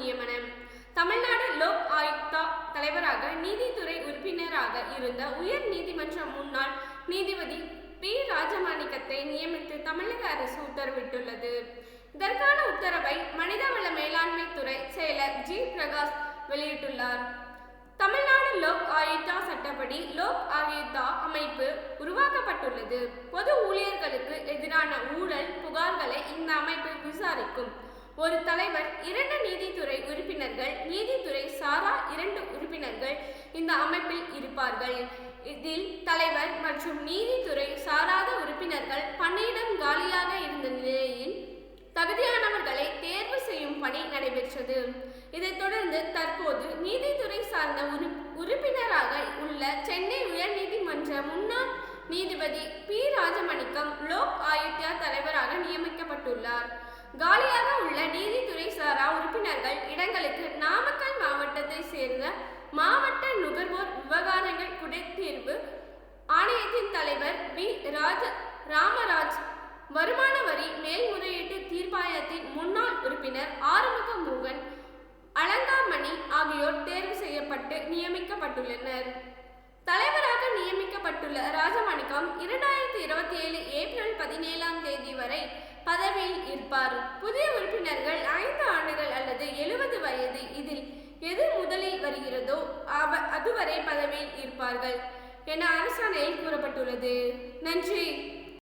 நியமனம். தமிழ்நாடு லோக் ஆயுக்தா தலைவராக நீதித்துறை உறுப்பினராக இருந்த உயர் நீதிமன்ற முன்னாள் நீதிபதி பி. ராஜமாணிக்கத்தை நியமித்து தமிழக அரசு உத்தரவிட்டுள்ளது. இதற்கான உத்தரவை மனிதவள மேலாண்மை துறை செயலர் ஜி. பிரகாஷ் வெளியிட்டுள்ளார். தமிழ்நாடு லோக் ஆயுக்தா சட்டப்படி லோக் ஆயுக்தா அமைப்பு உருவாக்கப்பட்டுள்ளது. பொது ஊழியர்களுக்கு எதிரான ஊழல் புகார்களை இந்த அமைப்பு விசாரிக்கும். ஒரு தலைவர் இரண்டு உறுப்பினர்கள் நீதித்துறை சாரா இரண்டு உறுப்பினர்கள் இந்த அமைப்பில் இருப்பார்கள். இதில் தலைவர் மற்றும் நீதித்துறை சாராத உறுப்பினர்கள் பணியிடம் காலியாக இருந்த நிலையில் தகுதியானவர்களை தேர்வு செய்யும் பணி நடைபெற்றது. இதைத் தொடர்ந்து தற்போது நீதித்துறை சார்ந்த உறு உறுப்பினராக உள்ள சென்னை உயர்நீதிமன்ற முன்னாள் நீதிபதி பி. ராஜமணிக்கம் லோக் ஆயுத்யா தலைவராக நியமிக்கப்பட்டுள்ளார். காலியாக உள்ள நீதித்துறை சாரா உறுப்பினர்கள் இடங்களுக்கு சேர்ந்த மாவட்ட நுகர்வோர் விவகாரங்கள் குடித்தீர்வு ஆணையத்தின் தலைவர் வி. ராஜ ராமராஜ் வருமான வரி மேல்முறையீட்டு தீர்ப்பாயத்தின் முன்னாள் உறுப்பினர் ஆறுமுக மூகன் அலங்காமணி ஆகியோர் தேர்வு செய்யப்பட்டு நியமிக்கப்பட்டுள்ளனர். தலைவராக நியமிக்கப்பட்டுள்ள ராஜமாணிக்கம் இரண்டாயிரத்தி இருபத்தி ஏழு ஏப்ரல் பதினேழாம் தேதி வரை பதவியில் இருப்பார். புதிய உறுப்பினர்கள் ஐந்து அதுவரை பதவியில் இருப்பார்கள் என அரசாணையில் கூறப்பட்டுள்ளது. நன்றி.